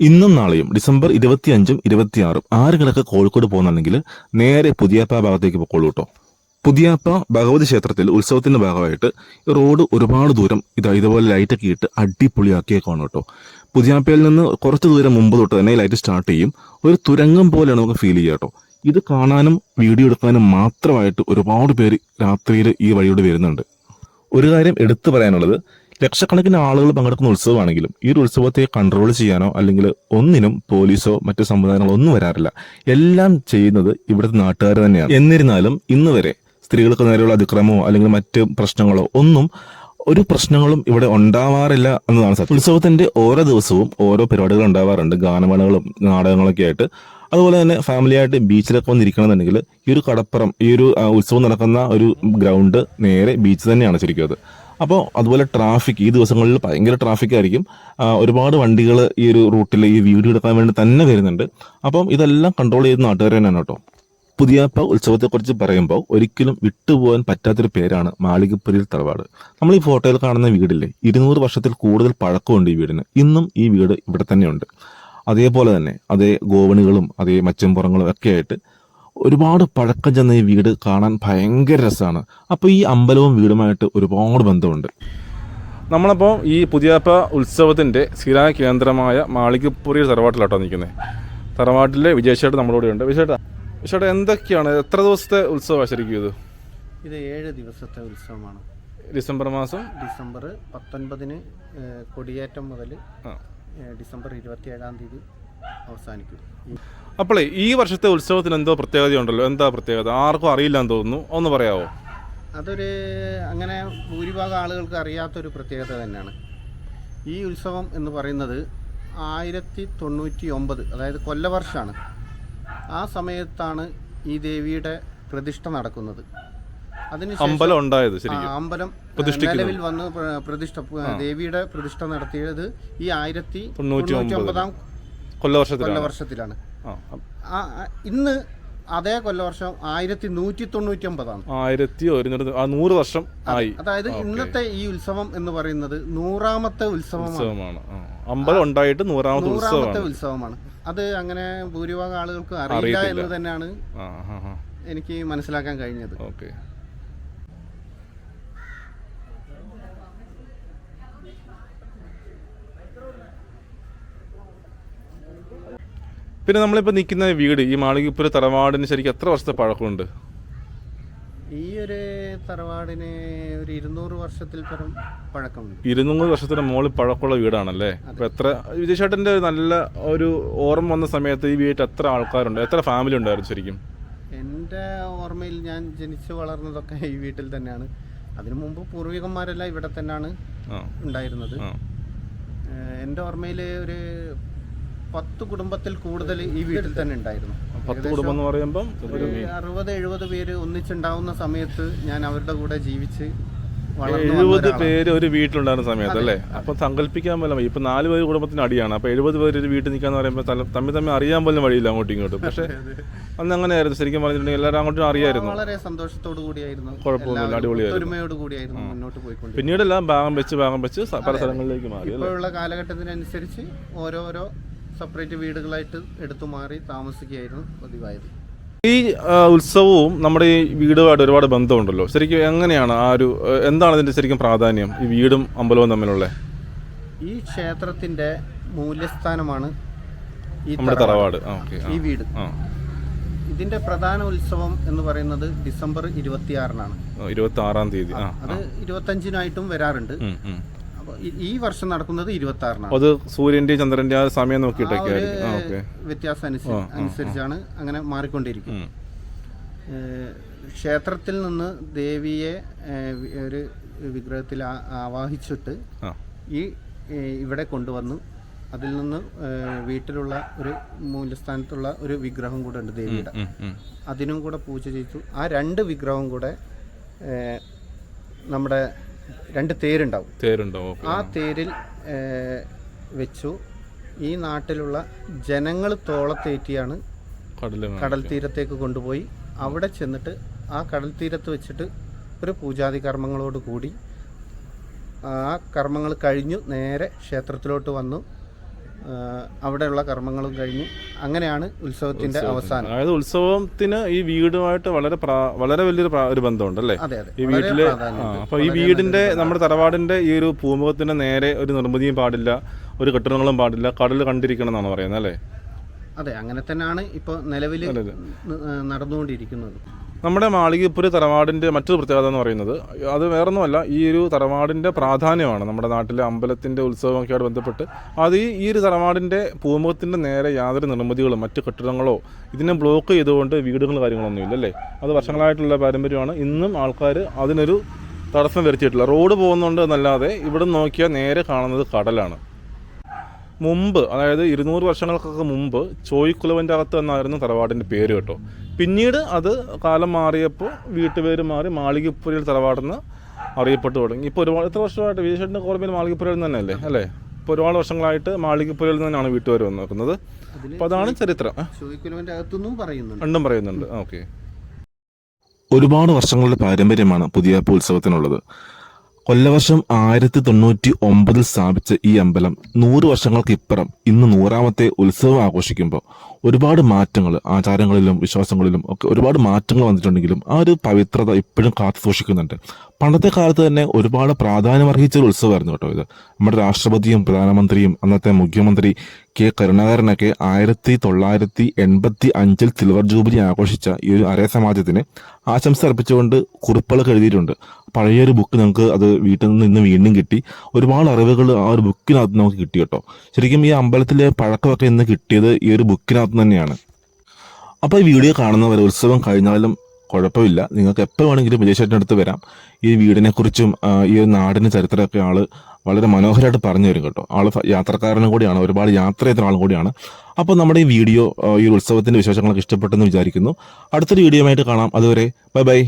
ഇന്നും നാളെയും ഡിസംബർ ഇരുപത്തിയഞ്ചും ഇരുപത്തിയാറും കിടക്ക് കോഴിക്കോട് പോകുന്നുണ്ടെങ്കിൽ നേരെ പുതിയാപ്പ ഭാഗത്തേക്ക് പോകുള്ളൂ കേട്ടോ പുതിയാപ്പ ഭഗവതി ക്ഷേത്രത്തിൽ ഉത്സവത്തിന്റെ ഭാഗമായിട്ട് റോഡ് ഒരുപാട് ദൂരം ഇതാ ഇതുപോലെ ലൈറ്റൊക്കെ ഇട്ട് അടിപൊളിയാക്കിയേക്കാണ് കേട്ടോ പുതിയാപ്പയിൽ നിന്ന് കുറച്ച് ദൂരം മുമ്പ് തൊട്ട് തന്നെ ലൈറ്റ് സ്റ്റാർട്ട് ചെയ്യും. ഒരു തുരങ്കം പോലെയാണ് നമുക്ക് ഫീൽ ചെയ്യുക കേട്ടോ ഇത് കാണാനും വീഡിയോ എടുക്കാനും മാത്രമായിട്ട് ഒരുപാട് പേര് രാത്രിയിൽ ഈ വഴിയോട് വരുന്നുണ്ട്. ഒരു കാര്യം എടുത്തു പറയാനുള്ളത് ലക്ഷക്കണക്കിന് ആളുകൾ പങ്കെടുക്കുന്ന ഉത്സവമാണെങ്കിലും ഈ ഒരു ഉത്സവത്തെ കൺട്രോൾ ചെയ്യാനോ അല്ലെങ്കിൽ ഒന്നിനും പോലീസോ മറ്റു സംവിധാനങ്ങളോ ഒന്നും വരാറില്ല. എല്ലാം ചെയ്യുന്നത് ഇവിടുത്തെ നാട്ടുകാർ തന്നെയാണ്. എന്നിരുന്നാലും ഇന്ന് വരെ സ്ത്രീകൾക്ക് നേരെയുള്ള അതിക്രമമോ അല്ലെങ്കിൽ മറ്റ് പ്രശ്നങ്ങളോ ഒന്നും ഒരു പ്രശ്നങ്ങളും ഇവിടെ ഉണ്ടാവാറില്ല എന്നതാണ് സത്യം. ഉത്സവത്തിന്റെ ഓരോ ദിവസവും ഓരോ പരിപാടികൾ ഉണ്ടാവാറുണ്ട്. ഗാനമേളകളും നാടകങ്ങളൊക്കെ ആയിട്ട്. അതുപോലെ തന്നെ ഫാമിലി ആയിട്ട് ബീച്ചിലൊക്കെ വന്നിരിക്കണമെന്നുണ്ടെങ്കിൽ ഈ ഒരു കടപ്പുറം ഈ ഒരു ഉത്സവം നടക്കുന്ന ഒരു ഗ്രൗണ്ട് നേരെ ബീച്ച് തന്നെയാണ് ശരിക്കും അത്. അപ്പോൾ അതുപോലെ ട്രാഫിക് ഈ ദിവസങ്ങളിൽ ഭയങ്കര ട്രാഫിക് ആയിരിക്കും. ഒരുപാട് വണ്ടികൾ ഈ ഒരു റൂട്ടിൽ ഈ വീഡിയോ എടുക്കാൻ വേണ്ടി തന്നെ വരുന്നുണ്ട്. അപ്പം ഇതെല്ലാം കൺട്രോൾ ചെയ്ത് നാട്ടുകാർ തന്നെയാണ് കേട്ടോ. പുതിയാപ്പ ഉത്സവത്തെക്കുറിച്ച് പറയുമ്പോൾ ഒരിക്കലും വിട്ടുപോകാൻ പറ്റാത്തൊരു പേരാണ് മാളികപ്പുരിയിൽ തറവാട്. നമ്മൾ ഈ ഫോട്ടോയിൽ കാണുന്ന വീടില്ലേ? ഇരുന്നൂറ് വർഷത്തിൽ കൂടുതൽ പഴക്കമുണ്ട് ഈ വീടിന്. ഇന്നും ഈ വീട് ഇവിടെ തന്നെയുണ്ട്. അതേപോലെ തന്നെ അതേ ഗോവണികളും അതേ മച്ചമ്പുറങ്ങളും ഒക്കെ ആയിട്ട് ഒരുപാട് പഴക്കം ചെന്ന ഈ വീട് കാണാൻ ഭയങ്കര രസമാണ്. അപ്പോൾ ഈ അമ്പലവും വീടുമായിട്ട് ഒരുപാട് ബന്ധമുണ്ട്. നമ്മളപ്പോൾ ഈ പുതിയാപ്പ ഉത്സവത്തിന്റെ സ്ഥിര കേന്ദ്രമായ മാളികപ്പുറി തറവാട്ടിലാട്ടോ നിൽക്കുന്നത് തറവാട്ടിലെ വിജയശേട്ട് നമ്മളോട് ഉണ്ട്. വിജയേട്ട വിജയേട്ടാ എന്തൊക്കെയാണ്? എത്ര ദിവസത്തെ ഉത്സവമാണ് ശരിക്കും ഇത്? ഇത് ഏഴ് ദിവസത്തെ ഉത്സവമാണ്. ഡിസംബർ മാസം? ഡിസംബർ പത്തൊൻപതിന് കൊടിയേറ്റം മുതൽ ഡിസംബർ ഇരുപത്തി ഏഴാം ഇരുപത്തിയേഴാം തീയതി അവസാനിക്കും. അപ്പോളേ ഈ വർഷത്തെ ഉത്സവത്തിന് എന്തോ പ്രത്യേകത ഉണ്ടല്ലോ എന്താ പ്രത്യേകത? ആർക്കും അറിയില്ല എന്ന് തോന്നുന്നു. ഒന്ന് പറയാവോ? അതൊരു അങ്ങനെ ഭൂരിഭാഗം ആളുകൾക്ക് അറിയാത്തൊരു പ്രത്യേകത തന്നെയാണ്. ഈ ഉത്സവം എന്ന് പറയുന്നത് ആയിരത്തി തൊണ്ണൂറ്റി ഒമ്പത് അതായത് കൊല്ലവർഷമാണ് ആ സമയത്താണ് ഈ ദേവിയുടെ പ്രതിഷ്ഠ നടക്കുന്നത്. അതിന് അമ്പലം ഉണ്ടായത് അമ്പലം നിലവിൽ വന്ന് പ്രതിഷ്ഠ ദേവിയുടെ പ്രതിഷ്ഠ നടത്തിയത് ഈ ആയിരത്തി തൊണ്ണൂറ്റി തൊണ്ണൂറ്റി ഒമ്പതാം കൊല്ലവർഷത്തിലാണ്. ഇന്ന് അതേ കൊല്ലവർഷം ആയിരത്തി നൂറ്റി തൊണ്ണൂറ്റി ഒമ്പതാണ് ആയിരത്തി നൂറ് വർഷം ആയി. അതായത് ഇന്നത്തെ ഈ ഉത്സവം എന്ന് പറയുന്നത് നൂറാമത്തെ ഉത്സവമാണ്. അമ്പലം ഉണ്ടായിട്ട് നൂറാമത്തെ നൂറാമത്തെ ഉത്സവമാണ്. അത് അങ്ങനെ ഭൂരിഭാഗം ആളുകൾക്ക് അറിയില്ല എന്ന് തന്നെയാണ് എനിക്ക് മനസ്സിലാക്കാൻ കഴിഞ്ഞത്. ഓക്കെ. പിന്നെ നമ്മളിപ്പോൾ നിൽക്കുന്ന വീട് ഈ മാളികപ്പുര തറവാടിന് ശരിക്കും എത്ര വർഷത്തെ പഴക്കമുണ്ട്? ഈ ഒരു തറവാടിന് ഒരു ഇരുന്നൂറ് വർഷത്തിൽ പരം പഴക്കമുണ്ട്. ഇരുന്നൂറ് വർഷത്തിന് മുകളിൽ പഴക്കമുള്ള വീടാണല്ലേ? അപ്പോൾ എത്ര വിജയശേട്ടന്റെ നല്ല ഒരു ഓർമ്മ വന്ന സമയത്ത് ഈ വീട്ടിൽ എത്ര ആൾക്കാരുണ്ട്? എത്ര ഫാമിലി ഉണ്ടായിരുന്നു ശരിക്കും? എന്റെ ഓർമ്മയിൽ ഞാൻ ജനിച്ചു വളർന്നതൊക്കെ ഈ വീട്ടിൽ തന്നെയാണ്. അതിനു മുമ്പ് പൂർവികന്മാരെല്ലാം ഇവിടെ തന്നെയാണ് ഉണ്ടായിരുന്നത്. എന്റെ ഓർമ്മയിൽ ഒരു പത്ത് കുടുംബത്തിൽ കൂടുതൽ ഈ വീട്ടിൽ തന്നെ ഉണ്ടായിരുന്നു. പത്ത് കുടുംബം എന്ന് പറയുമ്പം ഒരു അറുപത് എഴുപത് പേര് ഒന്നിച്ചുണ്ടാവുന്ന സമയത്ത് ഞാൻ അവരുടെ കൂടെ ജീവിച്ച് എഴുപത് പേര് ഒരു വീട്ടിലുണ്ടായിരുന്ന സമയത്ത് അല്ലേ? അപ്പൊ സങ്കല്പിക്കാൻ പോലും ഇപ്പൊ നാല് പേര് കുടുംബത്തിന് അടിയാണ്. അപ്പൊ എഴുപത് പേര് ഒരു വീട്ടിൽ നിൽക്കാന്ന് പറയുമ്പോൾ തമ്മിൽ തമ്മിൽ അറിയാൻ പോലും വഴിയില്ല അങ്ങോട്ടും ഇങ്ങോട്ടും. പക്ഷെ അന്ന് അങ്ങനെയായിരുന്നു ശരിക്കും പറഞ്ഞിട്ടുണ്ടെങ്കിൽ എല്ലാവരും അങ്ങോട്ടും അറിയായിരുന്നു. വളരെ സന്തോഷത്തോടു കൂടിയായിരുന്നു. കുഴപ്പമൊന്നുമില്ല, അടിപൊളിയായിരുന്നു. മുന്നോട്ട് പോയിക്കൊണ്ട് പിന്നീട് എല്ലാം ഭാഗം വെച്ച് ഭാഗം വെച്ച് പല സ്ഥലങ്ങളിലേക്ക് മാറി അല്ലേ? ഇപ്പോഴുള്ള കാലഘട്ടത്തിനനുസരിച്ച് ഓരോരോ സെപ്പറേറ്റ് വീടുകളായിട്ട് എടുത്തു മാറി താമസിക്കുകയായിരുന്നു പതിവായത്. ഈ ഉത്സവവും നമ്മുടെ ഈ വീടുമായിട്ട് ഒരുപാട് ബന്ധമുണ്ടല്ലോ. ശരിക്കും എങ്ങനെയാണ് ആ ഒരു എന്താണ് ഇതിന്റെ ശരിക്കും പ്രാധാന്യം ഈ വീടും അമ്പലവും തമ്മിലുള്ള? ഈ ക്ഷേത്രത്തിന്റെ മൂല്യസ്ഥാനമാണ് ഈ നമ്മുടെ തറവാട്. ഈ വീട്. ഇതിന്റെ പ്രധാന ഉത്സവം എന്ന് പറയുന്നത് ഡിസംബർ ഇരുപത്തിയാറിനാണ്. ഇരുപത്തി ആറാം തീയതി. അത് ഇരുപത്തഞ്ചിനായിട്ടും വരാറുണ്ട്. ഈ വർഷം നടക്കുന്നത് ഇരുപത്തി ആറിനാണ് അത് സൂര്യന്റെ ചന്ദ്രന്റെ ആ സമയം നോക്കിയിട്ടൊക്കെ വ്യത്യാസം അനുസരിച്ചാണ് അങ്ങനെ മാറിക്കൊണ്ടിരിക്കുന്നത് ക്ഷേത്രത്തിൽ നിന്ന് ദേവിയെ ഒരു വിഗ്രഹത്തിൽ ആവാഹിച്ചിട്ട് ഈ ഇവിടെ കൊണ്ടുവന്നു. അതിൽ നിന്ന് വീട്ടിലുള്ള ഒരു മൂല്യസ്ഥാനത്തുള്ള ഒരു വിഗ്രഹം കൂടെ ഉണ്ട് ദേവിയുടെ. അതിനും കൂടെ പൂജ ചെയ്തു. ആ രണ്ട് വിഗ്രഹവും കൂടെ നമ്മുടെ രണ്ട് തേരുണ്ടാവും. തേരുണ്ടാവും ആ തേരിൽ വെച്ചു. ഈ നാട്ടിലുള്ള ജനങ്ങൾ തോളത്തേറ്റിയാണ് കടൽ തീരത്തേക്ക് കൊണ്ടുപോയി. അവിടെ ചെന്നിട്ട് ആ കടൽ തീരത്ത് വെച്ചിട്ട് ഒരു പൂജാതി കർമ്മങ്ങളോട് കൂടി ആ കർമ്മങ്ങൾ കഴിഞ്ഞു. നേരെ ക്ഷേത്രത്തിലോട്ട് വന്നു. അവിടെയുള്ള കർമ്മങ്ങളും കഴിഞ്ഞ് അങ്ങനെയാണ് ഉത്സവത്തിന്റെ അവസാനം. അതായത് ഉത്സവത്തിന് ഈ വീടുമായിട്ട് വളരെ വളരെ വലിയൊരു ഒരു ബന്ധമുണ്ട് അല്ലേ? ഈ വീട്ടിൽ അപ്പൊ ഈ വീടിന്റെ നമ്മുടെ തറവാടിന്റെ ഈ ഒരു പൂമുഖത്തിന് നേരെ ഒരു നിർമ്മിതിയും പാടില്ല ഒരു കെട്ടിടങ്ങളും പാടില്ല കടൽ കണ്ടിരിക്കണം എന്നാണ് പറയുന്നത് അല്ലേ? അതെ അങ്ങനെ തന്നെയാണ് ഇപ്പോൾ നിലവിൽ. നടന്നുകൊണ്ടിരിക്കുന്നത്. നമ്മുടെ മാളികപ്പുര തറവാടിന്റെ മറ്റൊരു പ്രത്യേകത എന്ന് പറയുന്നത് അത് വേറൊന്നുമല്ല ഈ ഒരു തറവാടിന്റെ പ്രാധാന്യമാണ് നമ്മുടെ നാട്ടിലെ അമ്പലത്തിന്റെ ഉത്സവമൊക്കെയായിട്ട് ബന്ധപ്പെട്ട്. അത് ഈ ഒരു തറവാടിന്റെ പൂമുഖത്തിന്റെ നേരെ യാതൊരു നിർമ്മിതികളും മറ്റ് കെട്ടിടങ്ങളോ ഇതിനെ ബ്ലോക്ക് ചെയ്തുകൊണ്ട് വീടുകളും കാര്യങ്ങളൊന്നും ഇല്ല അല്ലേ? അത് വർഷങ്ങളായിട്ടുള്ള പാരമ്പര്യമാണ്. ഇന്നും ആൾക്കാർ അതിനൊരു തടസ്സം വരുത്തിയിട്ടില്ല. റോഡ് പോകുന്നുണ്ട് എന്നല്ലാതെ ഇവിടെ നോക്കിയാൽ നേരെ കാണുന്നത് കടലാണ്. മുമ്പ് അതായത് ഇരുന്നൂറ് വർഷങ്ങൾക്കൊക്കെ മുമ്പ് ചോയ്ക്കുലവന്റെ അകത്ത് എന്നായിരുന്നു തറവാടിന്റെ പേര് കേട്ടോ. പിന്നീട് അത് കാലം മാറിയപ്പോൾ വീട്ടുപേര് മാറി മാളികപ്പുരയിൽ തറവാടെന്ന് അറിയപ്പെട്ടു തുടങ്ങി. ഇപ്പോൾ ഒരുപാട് എത്ര വർഷമായിട്ട് വിജയശേഷന്റെ ഓർമ്മയിൽ മാളികപ്പുരയിൽ നിന്ന് തന്നെയല്ലേ? അല്ലേ? ഇപ്പോൾ ഒരുപാട് വർഷങ്ങളായിട്ട് മാളികപ്പുരയിൽ നിന്നാണ് വീട്ടുപേര് വന്ന് നോക്കുന്നത്. അപ്പോൾ അതാണ് ചരിത്രം. രണ്ടും പറയുന്നുണ്ട്. ഓക്കെ. ഒരുപാട് വർഷങ്ങളുടെ പാരമ്പര്യമാണ് പുതിയ ഉത്സവത്തിനുള്ളത്. കൊല്ലവർഷം ആയിരത്തി തൊണ്ണൂറ്റി ഒമ്പതിൽ സ്ഥാപിച്ച ഈ അമ്പലം നൂറ് വർഷങ്ങൾക്ക് ഇപ്പുറം ഇന്ന് നൂറാമത്തെ ഉത്സവം ആഘോഷിക്കുമ്പോൾ ഒരുപാട് മാറ്റങ്ങൾ ആചാരങ്ങളിലും വിശ്വാസങ്ങളിലും ഒക്കെ ഒരുപാട് മാറ്റങ്ങൾ വന്നിട്ടുണ്ടെങ്കിലും ആ ഒരു പവിത്രത ഇപ്പോഴും കാത്തു സൂക്ഷിക്കുന്നുണ്ട് പണ്ടത്തെ കാലത്ത് തന്നെ ഒരുപാട് പ്രാധാന്യം അർഹിച്ച ഒരു ഉത്സവമായിരുന്നു കേട്ടോ ഇത്. നമ്മുടെ രാഷ്ട്രപതിയും പ്രധാനമന്ത്രിയും അന്നത്തെ മുഖ്യമന്ത്രി കെ. കരുണാകരനൊക്കെ ആയിരത്തി തൊള്ളായിരത്തി എൺപത്തി അഞ്ചിൽ സിൽവർ ജൂബിലി ആഘോഷിച്ച ഈ ഒരു അരേ സമാജത്തിന് ആശംസ അർപ്പിച്ചുകൊണ്ട് കുറിപ്പുകളൊക്കെ എഴുതിയിട്ടുണ്ട്. പഴയൊരു ബുക്ക് നമുക്ക് അത് വീട്ടിൽ നിന്ന് വീണ്ടും കിട്ടി. ഒരുപാട് അറിവുകൾ ആ ഒരു ബുക്കിനകത്ത് നമുക്ക് കിട്ടി കേട്ടോ. ശരിക്കും ഈ അമ്പലത്തിലെ പഴക്കമൊക്കെ ഇന്ന് കിട്ടിയത് ഈ ഒരു ബുക്കിനകത്ത് തന്നെയാണ്. അപ്പോൾ ഈ വീഡിയോ കാണുന്നവർ ഉത്സവം കഴിഞ്ഞാലും കുഴപ്പമില്ല. നിങ്ങൾക്ക് എപ്പോൾ വേണമെങ്കിലും വിജയശേട്ടന്റെ അടുത്ത് വരാം. ഈ വീടിനെക്കുറിച്ചും ഈ ഒരു നാടിന്റെ ചരിത്രമൊക്കെ ആൾ വളരെ മനോഹരമായിട്ട് പറഞ്ഞു തരും കേട്ടോ. ആൾ യാത്രക്കാരനും കൂടിയാണ്. ഒരുപാട് യാത്ര ചെയ്ത ആളും കൂടിയാണ്. അപ്പോൾ നമ്മുടെ ഈ വീഡിയോ ഈ ഉത്സവത്തിന്റെ വിശേഷങ്ങളൊക്കെ ഇഷ്ടപ്പെട്ടെന്ന് വിചാരിക്കുന്നു. അടുത്തൊരു വീഡിയോ ആയിട്ട് കാണാം. അതുവരെ ബൈ ബൈ.